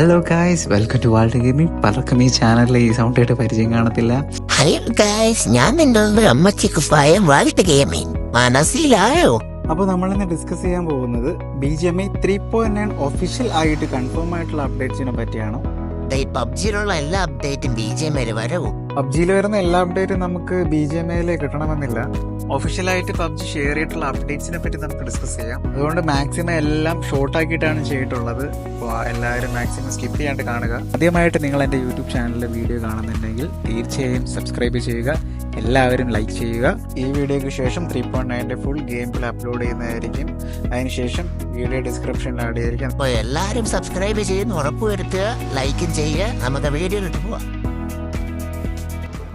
Hello guys welcome to world gaming പലർക്കും ഈ ചാനലിൽ ഈ സൗണ്ട് ആയിട്ട് പരിചയം കാണത്തില്ല. ഹലോ ഗായ്സ് ഞാൻ നിങ്ങളുടെ അമ്മച്ചിക്ക് കുഫായ വാൾഡ് ഗെയിമിംഗ് മനസ്സിലായോ? അപ്പോൾ നമ്മളിന്ന് ഡിസ്കസ് ചെയ്യാൻ പോകുന്നത് B G M I three point nine official ആയിട്ട് കൺഫേം ആയിട്ടുള്ള അപ്ഡേറ്റ്സിനെ പറ്റിയാണ്. പബ്ജിയിലുള്ള എല്ലാ അപ്ഡേറ്റും ബി ജി എം വരെ വരവും. പബ്ജിയിൽ വരുന്ന എല്ലാ അപ്ഡേറ്റും നമുക്ക് ബി ജി എം എയിൽ കിട്ടണമെന്നില്ല. ഒഫീഷ്യലായിട്ട് പബ്ജി ഷെയർ ചെയ്തിട്ടുള്ള അപ്ഡേറ്റ്സിനെ പറ്റി നമുക്ക് ഡിസ്കസ് ചെയ്യാം. അതുകൊണ്ട് മാക്സിമം എല്ലാം ഷോർട്ട് ആക്കിയിട്ടാണ് ചെയ്തിട്ടുള്ളത്. അപ്പോൾ എല്ലാവരും മാക്സിമം സ്കിപ്പ് ചെയ്യാണ്ട് കാണുക. ആദ്യമായിട്ട് നിങ്ങൾ എന്റെ യൂട്യൂബ് ചാനലിലെ വീഡിയോ കാണുന്നുണ്ടെങ്കിൽ തീർച്ചയായും സബ്സ്ക്രൈബ് ചെയ്യുക. എല്ലാവരും ലൈക്ക് ചെയ്യുക. ഈ വീഡിയോയ്ക്ക് ശേഷം ത്രീ പോയിന്റ് നയന്റെ ഫുൾ ഗെയിം പ്ലേ അപ്ലോഡ് ചെയ്യുന്നതായിരിക്കും. അതിനുശേഷം വീഡിയോ ഡിസ്ക്രിപ്ഷനിൽ ആഡ് ചെയ്തിരിക്കും അപ്പോൾ എല്ലാവരും സബ്സ്ക്രൈബ് ചെയ്യുന്ന ഉറപ്പുവരുത്തുക ലൈക്കും ചെയ്യുക. നമുക്ക് വീഡിയോ പോവാം.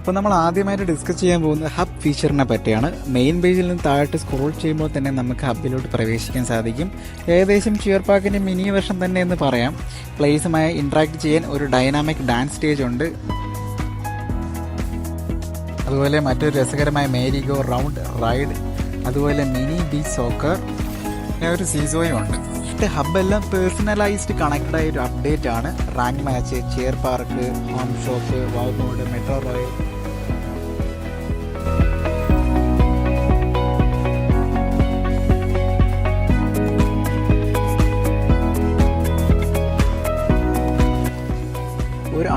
അപ്പോൾ നമ്മൾ ആദ്യമായിട്ട് ഡിസ്കസ് ചെയ്യാൻ പോകുന്നത് ഹബ് ഫീച്ചറിനെ പറ്റിയാണ്. മെയിൻ പേജിൽ നിന്ന് താഴോട്ട് സ്ക്രോൾ ചെയ്യുമ്പോൾ തന്നെ നമുക്ക് ഹബിലോട്ട് പ്രവേശിക്കാൻ സാധിക്കും. ഏകദേശം ഷിയർ പാക്കിന്റെ മിനി വെർഷൻ തന്നെ എന്ന് പറയാം. പ്ലേസുമായി ഇന്ററാക്ട് ചെയ്യാൻ ഒരു ഡൈനാമിക് ഡാൻസ് സ്റ്റേജ് ഉണ്ട്. അതുപോലെ മറ്റൊരു രസകരമായ മേരി ഗോ റൗണ്ട് റൈഡ് അതുപോലെ മിനി ബീച്ച് സോക്കർ ഒരു സീസോയും ഉണ്ട്. ഇത് ഹബ്ബെല്ലാം പേഴ്സണലൈസ്ഡ് കണക്റ്റഡ് ആയ ഒരു അപ്ഡേറ്റ് ആണ്. Rank match chair park home shop wall mode mode metro royal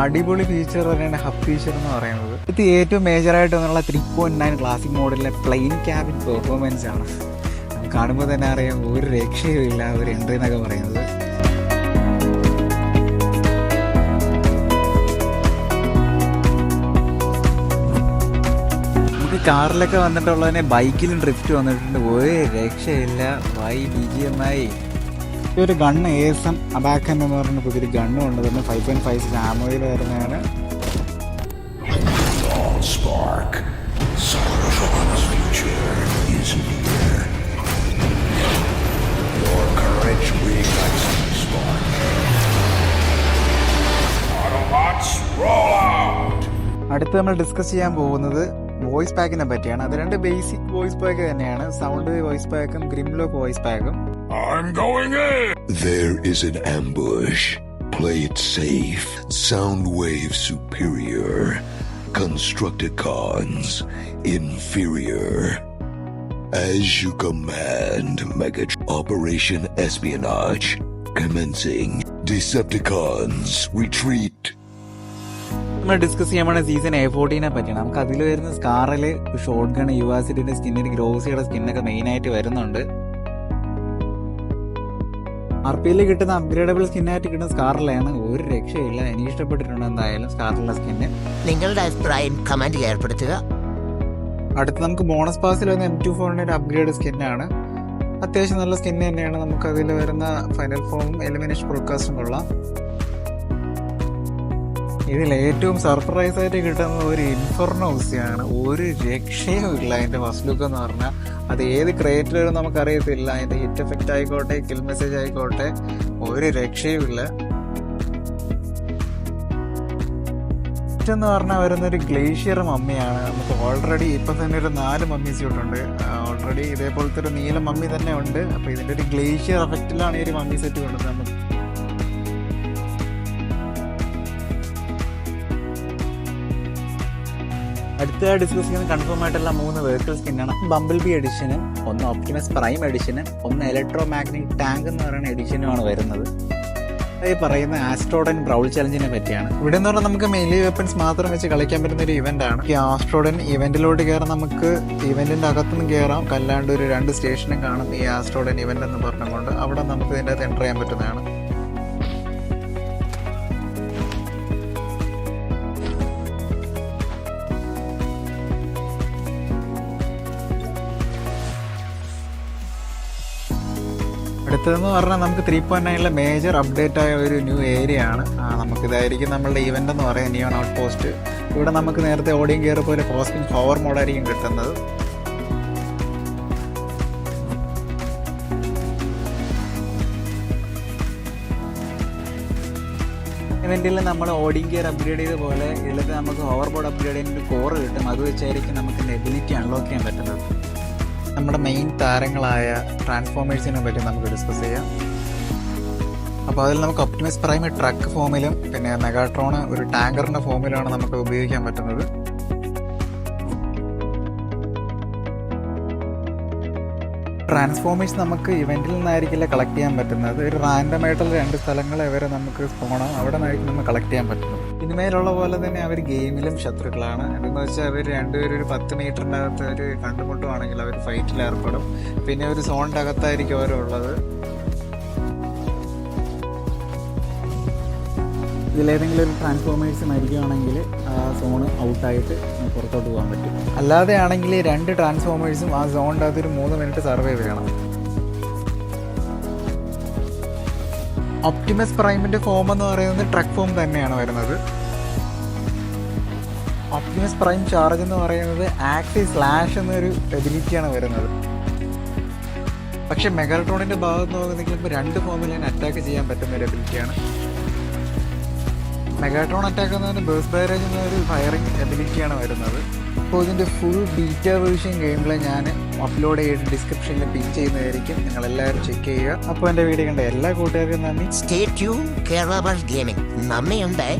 അടിപൊളി ഫീച്ചർ തന്നെയാണ് ഹബ് ഫീച്ചർ എന്ന് പറയുന്നത്. ഇത് ഏറ്റവും മേജറായിട്ട് വന്നുള്ള ത്രീ പോയിന്റ് നയൻ ക്ലാസിക് മോഡലിലെ പ്ലെയിൻ ക്യാബിൻ പെർഫോമൻസ് ആണ്. കാണുമ്പോൾ തന്നെ അറിയാം ഒരു രക്ഷയും ഇല്ല ഒരു എൻട്രി എന്നൊക്കെ പറയുന്നത്. കാറിലൊക്കെ വന്നിട്ടുള്ളതിനെ ബൈക്കിലും ഡ്രിഫ്റ്റ് വന്നിട്ടുണ്ട്. ഒരു രക്ഷയില്ല വൈ ബി ജി എം ഈ ഒരു gun A S M Abakan എന്ന് പറഞ്ഞ പുതിയൊരു ഗണ്ണ് കൊണ്ട് തന്നെ ഫൈവ് പോയിന്റ് ഫൈവ് സിക്സ് ആമോയിൽ വരുന്നതാണ്! അടുത്ത് നമ്മൾ ഡിസ്കസ് ചെയ്യാൻ പോകുന്നത് വോയിസ് പാക്കിനെ പറ്റിയാണ് അത് രണ്ട് ബേസിക് വോയിസ് പാക്ക് തന്നെയാണ് സൗണ്ട് വോയിസ് പാക്കും ഗ്രിംലോക്ക് വോയിസ് പാക്കും I'm going in! There is an ambush. Play it safe. Soundwave superior. Constructicons inferior. As you command, Megatron. Operation Espionage commencing. Decepticons retreat. നമ്മൾ discuss ചെയ്യാൻ പോണ season A ഫോർട്ടീനെ പറ്റിയാണ്. നമുക്ക് അതിൽ വരുന്ന സ്കാറിൽ ഷോർട്ട് ഗൺ യുവാസിറ്റിന്റെ സ്കിന്നിന് ഗ്രോസിയുടെ സ്കിന്നൊക്കെ മെയിൻ ആയിട്ട് വരുന്നുണ്ട്. ആർ പി എല്ലിൽ കിട്ടുന്ന അപ്ഗ്രേഡബിൾ സ്കിന്നായിട്ട് കിട്ടുന്ന സ്കാറിലാണ് ഒരു രക്ഷയില്ല. എനിക്ക് ഇഷ്ടപ്പെട്ടിട്ടുണ്ട് എന്തായാലും സ്കാറിലുള്ള സ്കിന്ന് നിങ്ങളുടെ അഭിപ്രായം കമന്റിൽ ഏർപ്പെടുത്തുക. അടുത്ത് നമുക്ക് ബോണസ് പാസിൽ വരുന്ന എം ടു ഫോറിന്റെ ഒരു അപ്ഗ്രേഡ് സ്കിന്നാണ് അത്യാവശ്യം നല്ല സ്കിന്ന് തന്നെയാണ്. നമുക്ക് അതിൽ വരുന്ന ഫൈനൽ ഫോം എലിമിനേഷൻ ബ്രോഡ്കാസ്റ്റും കൊള്ളാം. ഇതിൽ ഏറ്റവും സർപ്രൈസ് ആയിട്ട് കിട്ടുന്ന ഒരു ഇൻഫർണോസിയാണ് ഒരു രക്ഷയും ഇല്ല അതിന്റെ ഫസ്റ്റ് ലുക്ക് എന്ന് പറഞ്ഞാൽ അത് ഏത് ക്രിയേറ്ററും നമുക്കറിയത്തില്ല. അതിന്റെ ഹിറ്റ് എഫക്റ്റ് ആയിക്കോട്ടെ കിൽ മെസ്സേജ് ആയിക്കോട്ടെ ഒരു രക്ഷയും ഇല്ല. എന്ന് പറഞ്ഞാൽ വരുന്ന ഒരു ഗ്ലേഷ്യർ മമ്മിയാണ് നമുക്ക് ഓൾറെഡി ഇപ്പം തന്നെ ഒരു നാല് മമ്മീസ് സ്യൂട്ടുണ്ട് ഓൾറെഡി ഇതേപോലത്തെ ഒരു നീല മമ്മി തന്നെ ഉണ്ട്. അപ്പോൾ ഇതിന്റെ ഒരു ഗ്ലേഷ്യർ എഫക്റ്റിലാണ് ഈ ഒരു മമ്മി സെറ്റ് കൊണ്ടുവന്നത് നമുക്ക് അടുത്ത ഡിസ്കസ് ചെയ്യുന്ന കൺഫേം ആയിട്ടുള്ള മൂന്ന് വെഹിക്കിൾ സ്കിന്നാണ് ബംബിൾ ബി എഡിഷന് ഒന്ന് ഓപ്റ്റിമസ് പ്രൈം എഡിഷന് ഒന്ന് ഇലക്ട്രോ മാഗ്നറ്റിക് ടാങ്ക് എന്ന് പറയുന്ന എഡിഷനുമാണ് വരുന്നത്. ഈ പറയുന്ന ആസ്ട്രോഡൻ ബ്രൗൾ ചലഞ്ചിനെ പറ്റിയാണ്. ഇവിടെ എന്ന് പറഞ്ഞാൽ നമുക്ക് മെയിലി വെപ്പൺസ് മാത്രം വെച്ച് കളിക്കാൻ പറ്റുന്ന ഒരു ഇവന്റ് ആണ്. ഈ ആസ്ട്രോഡൻ ഇവന്റിലോട്ട് കയറാൻ നമുക്ക് ഇവന്റിന്റെ അകത്തുനിന്ന് കയറാം കല്ലാണ്ട് ഒരു രണ്ട് സ്റ്റേഷനും കാണും ഈ ആസ്ട്രോഡൻ ഇവന്റ് എന്ന് പറഞ്ഞുകൊണ്ട്. അവിടെ നമുക്ക് ഇതിന്റെ അകത്ത് എന്റർ ചെയ്യാൻ പറ്റുന്നതാണ്. അടുത്തതെന്ന് പറഞ്ഞാൽ നമുക്ക് ത്രീ പോയിന്റ് നയനിലെ മേജർ അപ്ഡേറ്റ് ആയ ഒരു ന്യൂ ഏരിയ ആണ്. നമുക്കിതായിരിക്കും നമ്മളുടെ ഇവന്റ് എന്ന് പറയാം നിയോൺ ഔട്ട് പോസ്റ്റ് ഇവിടെ നമുക്ക് നേരത്തെ ഓടിയും കയറി പോലെ കോസ്മിക് പവർ മോഡായിരിക്കും കിട്ടുന്നത്. ഇവന്റിൽ നമ്മൾ ഓഡിങ് ഗിയർ അപ്ഗ്രേഡ് ചെയ്ത പോലെ ഇതിലത്തെ നമുക്ക് ഹോവർ ബോർഡ് അപ്ഗ്രേഡ് ചെയ്യുന്ന കോർ കിട്ടും. അത് വെച്ചായിരിക്കും നമുക്ക് എബിലിറ്റി അൺലോക്ക് ചെയ്യാൻ പറ്റുന്നത്. നമ്മുടെ മെയിൻ താരങ്ങളായ ട്രാൻസ്ഫോമേഴ്സിനെ പറ്റി നമുക്ക് ഡിസ്കസ് ചെയ്യാം. അപ്പോൾ അതിൽ നമുക്ക് ഒപ്റ്റിമസ് പ്രൈം ട്രക്ക് ഫോമിലും പിന്നെ മെഗാട്രോണ് ഒരു ടാങ്കറിന്റെ ഫോമിലാണ് നമുക്ക് ഉപയോഗിക്കാൻ പറ്റുന്നത്. ട്രാൻസ്ഫോമേഴ്സ് നമുക്ക് ഇവന്റിൽ നിന്നായിരിക്കില്ല കളക്ട് ചെയ്യാൻ പറ്റുന്നത്. ഒരു റാൻഡമായിട്ടുള്ള രണ്ട് സ്ഥലങ്ങളെ വരെ നമുക്ക് പോകണം അവിടെ നിന്നായിരിക്കും നമുക്ക് കളക്ട് ചെയ്യാൻ പറ്റുന്നത്. സിനിമയിലുള്ള പോലെ തന്നെ അവർ ഗെയിമിലും ശത്രുക്കളാണ്. എന്ന് വെച്ചാൽ അവർ രണ്ടുപേരും ഒരു പത്ത് മീറ്ററിന്റെ അകത്ത് ഒരു കണ്ടുമുട്ടുവാണെങ്കിൽ അവർ ഫൈറ്റിൽ ഏർപ്പെടും. പിന്നെ ഒരു സോണിന്റെ അകത്തായിരിക്കും അവരുള്ളത് ഇതിലേതെങ്കിലും ഒരു ട്രാൻസ്ഫോമേഴ്സ് മരിക്കുകയാണെങ്കിൽ ആ സോണ് ഔട്ടായിട്ട് പുറത്തോട്ട് പോകാൻ പറ്റും. അല്ലാതെ ആണെങ്കിൽ രണ്ട് ട്രാൻസ്ഫോമേഴ്സും ആ സോണിന്റെ അകത്ത് ഒരു മൂന്ന് മിനിറ്റ് സർവൈവ് ചെയ്യണം. ഒപ്റ്റിമസ് പ്രൈമിന്റെ ഫോം എന്ന് പറയുന്നത് ട്രക്ക് ഫോം തന്നെയാണ് വരുന്നത്. ഒപ്റ്റിമസ് പ്രൈം ചാർജ് എന്ന് പറയുന്നത് ആക്സി സ്ലാഷ് എന്നൊരു എബിലിറ്റിയാണ് വരുന്നത്. പക്ഷേ മെഗാട്രോണിന്റെ ഭാഗത്ത് നോക്കുന്നെങ്കിൽ ഇപ്പോൾ രണ്ട് ഫോമിൽ ഞാൻ അറ്റാക്ക് ചെയ്യാൻ പറ്റുന്ന ഒരു എബിലിറ്റിയാണ് മെഗാട്രോൺ അറ്റാക്ക് എന്നതിന് ബേസ് ബാരേജ് എന്ന ഒരു ഫയറിംഗ് എബിലിറ്റിയാണ് വരുന്നത്. അപ്പോൾ ഇതിന്റെ ഫുൾ ബീറ്റ വേർഷൻ ഗെയിമിൽ ഞാൻ അപ്ലോഡ് ചെയ്ത് ഡിസ്ക്രിപ്ഷനിൽ പിൻ ചെയ്യുന്നതായിരിക്കും. നിങ്ങൾ എല്ലാവരും ചെക്ക് ചെയ്യുക. അപ്പോൾ എന്റെ വീഡിയോ കണ്ട എല്ലാ കൂട്ടുകാർക്കും നന്ദി. സ്റ്റേ ട്യൂൺ കേരള ഗെയിമിംഗ് നന്ദിയുണ്ട്.